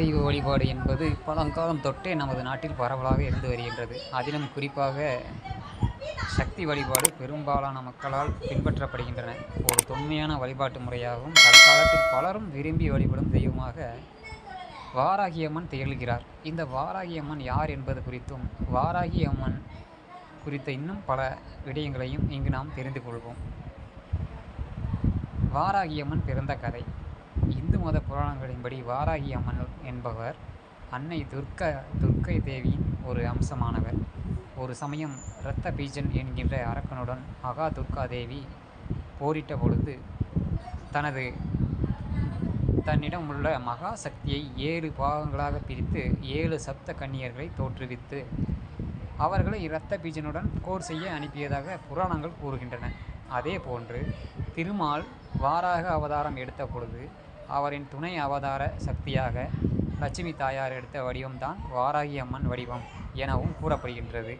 தெய்வ வழிபாடு என்பது பழங்காலம் தொட்டே நமது நாட்டில் பரவலாக இருந்து வருகின்றது. அதிலும் குறிப்பாக சக்தி வழிபாடு பெரும்பாலான மக்களால் பின்பற்றப்படுகின்றன. ஒரு தொன்மையான வழிபாட்டு முறையாகவும் தற்காலத்தில் பலரும் விரும்பி வழிபடும் தெய்வமாக வாராகியம்மன் திகழ்கிறார். இந்த வாராகியம்மன் யார் என்பது குறித்தும் வாராகி அம்மன் குறித்த இன்னும் பல விடயங்களையும் இங்கு நாம் தெரிந்து கொள்வோம். வாராகியம்மன் பிறந்த கதை. இந்து மத புராணங்களின்படி வாராகி அம்மன் என்பவர் அன்னை துர்க்க துர்க்கை தேவியின் ஒரு அம்சமானவர். ஒரு சமயம் இரத்த பீஜன் என்கின்ற அரக்கனுடன் மகா துர்கா தேவி போரிட்ட பொழுது தனது தன்னிடம் உள்ள மகா சக்தியை ஏழு பாகங்களாக பிரித்து ஏழு சப்த கன்னியர்களை தோற்றுவித்து அவர்களை இரத்த பீஜனுடன் போர் செய்ய அனுப்பியதாக புராணங்கள் கூறுகின்றன. அதே போன்று திருமால் வாராக அவதாரம் எடுத்த பொழுது அவரின் துணை அவதார சக்தியாக லட்சுமி தாயார் எடுத்த வடிவம்தான் வாராகி அம்மன் வடிவம் எனவும் கூறப்படுகின்றது.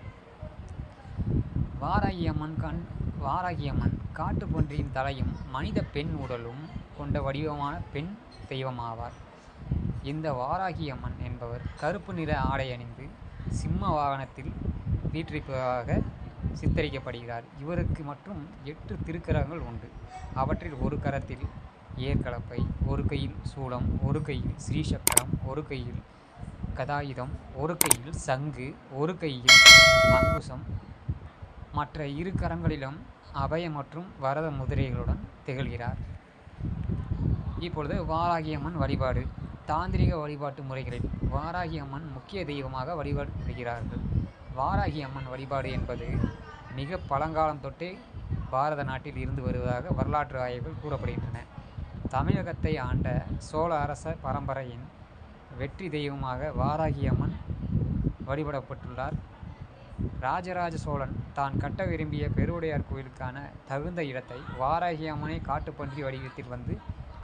வாராகி அம்மன் கண் வாராகி அம்மன் காட்டுப்பன்றியின் தலையும் மனித பெண் உடலும் கொண்ட வடிவமான பெண் தெய்வமாவார். இந்த வாராகி அம்மன் என்பவர் கருப்பு நிற ஆடை அணிந்து சிம்ம வாகனத்தில் வீற்றிருப்பதாக சித்தரிக்கப்படுகிறார். இவருக்கு மற்றும் எட்டு திருக்கரங்கள் உண்டு. அவற்றில் ஒரு கரத்தில் ஏர்கலப்பை ஒரு கையில் சூளம் ஒரு கையில் ஸ்ரீசக்கரம் ஒரு கையில் கதாயுதம் ஒரு கையில் சங்கு ஒரு கையில் அங்குசம். மற்ற இரு கரங்களிலும் அபய மற்றும் வரத முதிரைகளுடன் திகழ்கிறார். இப்பொழுது வாராகியம்மன் வழிபாடு. தாந்திரிக வழிபாட்டு முறைகளில் வாராகி அம்மன் முக்கிய தெய்வமாக வழிபடுகிறார்கள். வாராகி அம்மன் வழிபாடு என்பது மிக பழங்காலம் தொட்டே பாரத நாட்டில் இருந்து வருவதாக வரலாற்று ஆய்வுகள் கூறப்படுகின்றன. தமிழகத்தை ஆண்ட சோழ அரச பரம்பரையின் வெற்றி தெய்வமாக வாராகி அம்மன் வழிபடப்பட்டுள்ளார். ராஜராஜ சோழன் தான் கட்ட விரும்பிய பெருவுடையார் கோயிலுக்கான தகுந்த இடத்தை வாராகி அம்மனை காட்டுப்பன்றி வடிவத்தில் வந்து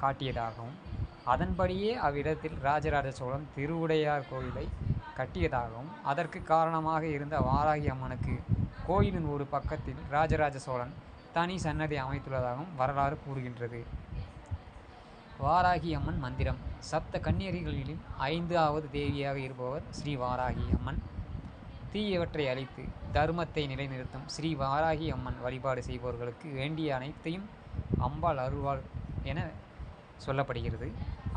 காட்டியதாகவும் அதன்படியே அவ்விடத்தில் ராஜராஜ சோழன் திருவுடையார் கோயிலை கட்டியதாகவும் அதற்கு காரணமாக இருந்த வாராகி அம்மனுக்கு கோயிலின் ஒரு பக்கத்தில் ராஜராஜ சோழன் தனி சன்னதி அமைத்துள்ளதாகவும் வரலாறு கூறுகின்றது. வாராகி அம்மன் மந்திரம். சப்த கண்ணியரிகளிலும் ஐந்தாவது தேவியாக இருப்பவர் ஸ்ரீ வாராகி அம்மன் தீயவற்றை அழித்து தர்மத்தை நிலைநிறுத்தும் ஸ்ரீ வாராகி அம்மன் வழிபாடு செய்பவர்களுக்கு வேண்டிய அனைத்தையும் அம்பாள் அருள்வாள் என சொல்லப்படுகிறது.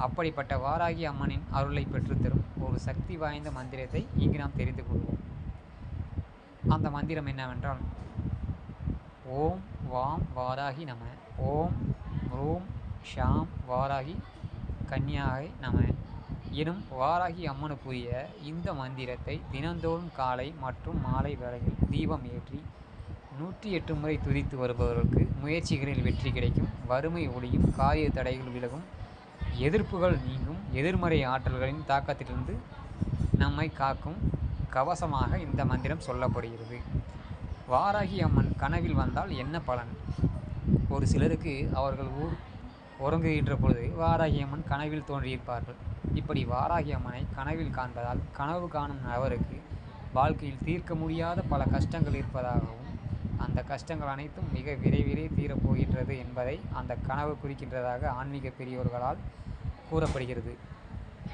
அப்படிப்பட்ட வாராகி அம்மனின் அருளை பெற்றுத்தரும் ஒரு சக்தி வாய்ந்த மந்திரத்தை இங்கு நாம் தெரிந்து கொள்வோம். அந்த மந்திரம் என்னவென்றால் ஓம் வாம் வாராகி நம ஓம் ரூம் ஷாம் வாராகி கன்யாகை நம. எனும் வாராகி அம்மனுக்குரிய இந்த மந்திரத்தை தினந்தோறும் காலை மற்றும் மாலை வேளையில் தீபம் ஏற்றி நூற்றி எட்டு முறை துதித்து வருபவர்களுக்கு முயற்சிகளில் வெற்றி கிடைக்கும். வறுமை ஒளியும் காரிய தடைகள் விலகும் எதிர்ப்புகள் நீங்கும் எதிர்மறை ஆற்றல்களின் தாக்கத்திலிருந்து நம்மை காக்கும் கவசமாக இந்த மந்திரம் சொல்லப்படுகிறது. வாராகி அம்மன் கனவில் வந்தால் என்ன பலன்? ஒரு சிலருக்கு அவர்கள் ஊர் உறங்குகின்ற பொழுது வாராகி அம்மன் கனவில் தோன்றியிருப்பார்கள். இப்படி வாராகி அம்மனை கனவில் காண்பதால் கனவு காணும் நபருக்கு வாழ்க்கையில் தீர்க்க முடியாத பல கஷ்டங்கள் இருப்பதாகவும் அந்த கஷ்டங்கள் அனைத்தும் மிக விரைவிலே தீரப்போகின்றது என்பதை அந்த கனவு குறிக்கின்றதாக ஆன்மீக பெரியோர்களால் கூறப்படுகிறது.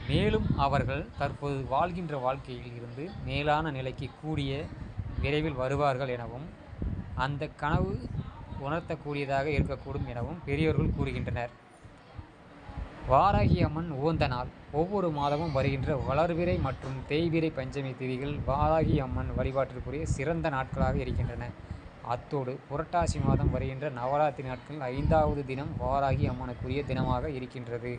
மேலும் அவர்கள் தற்போது வாழ்கின்ற வாழ்க்கையில் இருந்து மேலான நிலைக்கு கூடிய விரைவில் வருவார்கள் எனவும் அந்த கனவு உணர்த்தக்கூடியதாக இருக்கக்கூடும் எனவும் பெரியோர்கள் கூறுகின்றனர். வாராகி அம்மன் ஓந்த நாள். ஒவ்வொரு மாதமும் வருகின்ற வளர்விரை மற்றும் தேய்விரை பஞ்சமி திதிகள் வாராகி அம்மன் வழிபாட்டிற்குரிய சிறந்த நாட்களாக இருக்கின்றன. அத்தோடு புரட்டாசி மாதம் வருகின்ற நவராத்திரி நாட்கள் ஐந்தாவது தினம் வாராகி அம்மனுக்குரிய தினமாக இருக்கின்றது.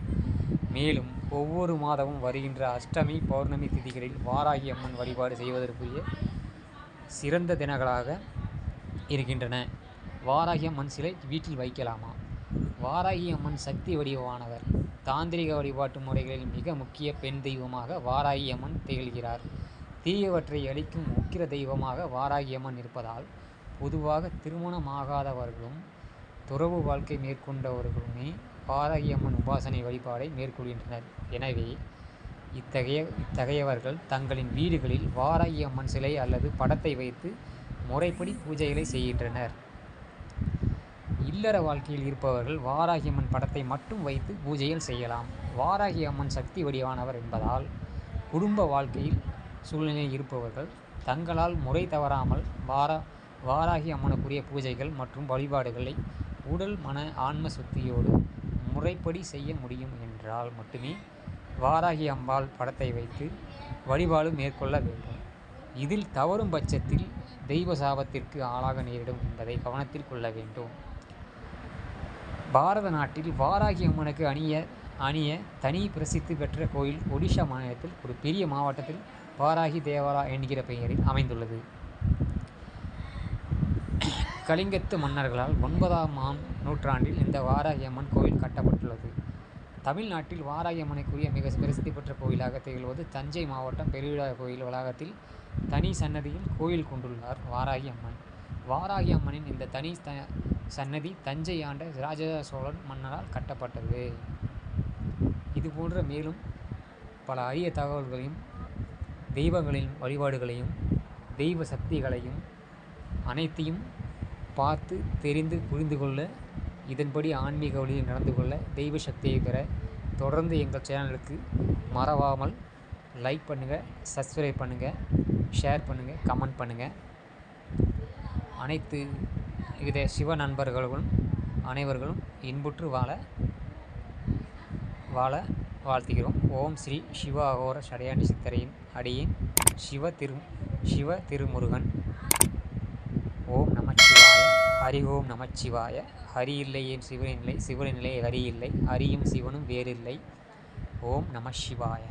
மேலும் ஒவ்வொரு மாதமும் வருகின்ற அஷ்டமி பௌர்ணமி திதிகளில் வாராகி அம்மன் வழிபாடு செய்வதற்குரிய சிறந்த தினங்களாக இருக்கின்றன. வாராகி அம்மன் சிலை வீட்டில் வைக்கலாமா? வாராகி அம்மன் சக்தி வடிவமானவர். தாந்திரிக வழிபாட்டு முறைகளில் மிக முக்கிய பெண் தெய்வமாக வாராகி அம்மன் திகழ்கிறார். தீயவற்றை அளிக்கும் உக்கிர தெய்வமாக வாராகி அம்மன் இருப்பதால் பொதுவாக திருமணமாகாதவர்களும் துறவு வாழ்க்கை மேற்கொண்டவர்களுமே வாராகி அம்மன் உபாசனை வழிபாடை மேற்கொள்கின்றனர். எனவே இத்தகைய இத்தகையவர்கள் தங்களின் வீடுகளில் வாராகி அம்மன் சிலை அல்லது படத்தை வைத்து முறைப்படி பூஜைகளை செய்கின்றனர். இல்லற வாழ்க்கையில் இருப்பவர்கள் வாராகி அம்மன் படத்தை மட்டும் வைத்து பூஜையில் செய்யலாம். வாராகி அம்மன் சக்தி வடிவானவர் என்பதால் குடும்ப வாழ்க்கையில் சூழ்நிலையில் இருப்பவர்கள் தங்களால் முறை தவறாமல் வாரா வாராகி அம்மனுக்குரிய பூஜைகள் மற்றும் வழிபாடுகளை உடல் மன ஆன்ம சுத்தியோடு முறைப்படி செய்ய முடியும் என்றால் மட்டுமே வாராகி அம்பாள் படத்தை வைத்து வழிபாடு மேற்கொள்ள வேண்டும். இதில் தவறும் பட்சத்தில் தெய்வ சாபத்திற்கு ஆளாக நேரிடும் என்பதை கவனத்தில் கொள்ள வேண்டும். பாரத நாட்டில் வாராகி அம்மனுக்கு அணிய அணிய தனி பிரசித்தி பெற்ற கோயில் ஒடிஷா மாநிலத்தில் ஒரு பெரிய மாவட்டத்தில் வாராகி தேவரா என்கிற பெயரில் அமைந்துள்ளது. கலிங்கத்து மன்னர்களால் ஒன்பதாம் ஆம் நூற்றாண்டில் இந்த வாராகி அம்மன் கோயில் கட்டப்பட்டுள்ளது. தமிழ்நாட்டில் வாராகி அம்மனுக்குரிய மிக பிரசித்தி பெற்ற கோயிலாக திகழ்வது தஞ்சை மாவட்டம் பெருவிழா கோயில் வளாகத்தில் தனி சன்னதியில் கோயில் கொண்டுள்ளார் வாராகி அம்மன். வாராகி அம்மனின் இந்த தனி த சன்னதி தஞ்சை ஆண்ட ராஜராஜ சோழன் மன்னரால் கட்டப்பட்டது. இது போன்ற மேலும் பல அரிய தகவல்களையும் தெய்வங்களின் வழிபாடுகளையும் தெய்வ சக்திகளையும் அனைத்தையும் பார்த்து தெரிந்து புரிந்து கொள்ள இதன்படி ஆன்மீக வழியில் நடந்து கொள்ள தெய்வ சக்தியை பெற தொடர்ந்து எங்கள் சேனலுக்கு மறவாமல் லைக் பண்ணுங்கள் சப்ஸ்கிரைப் பண்ணுங்கள் ஷேர் பண்ணுங்கள் கமெண்ட் பண்ணுங்கள் அனைத்து வித சிவ நண்பர்களும் அனைவர்களும் இன்புற்று வாழ வாழ வாழ்த்துகிறோம். ஓம் ஸ்ரீ சிவ அகோர சடையாண்டி சித்தரையின் அடியின் சிவ திரு சிவ திருமுருகன். ஓம் நமச்சிவாய. ஹரி ஓம் நமச்சிவாய. ஹரி இல்லையேன் சிவனின் இல்லை? சிவனின் இல்லை ஹரி இல்லை. ஹரியும் சிவனும் வேறில்லை. ஓம் நம சிவாய.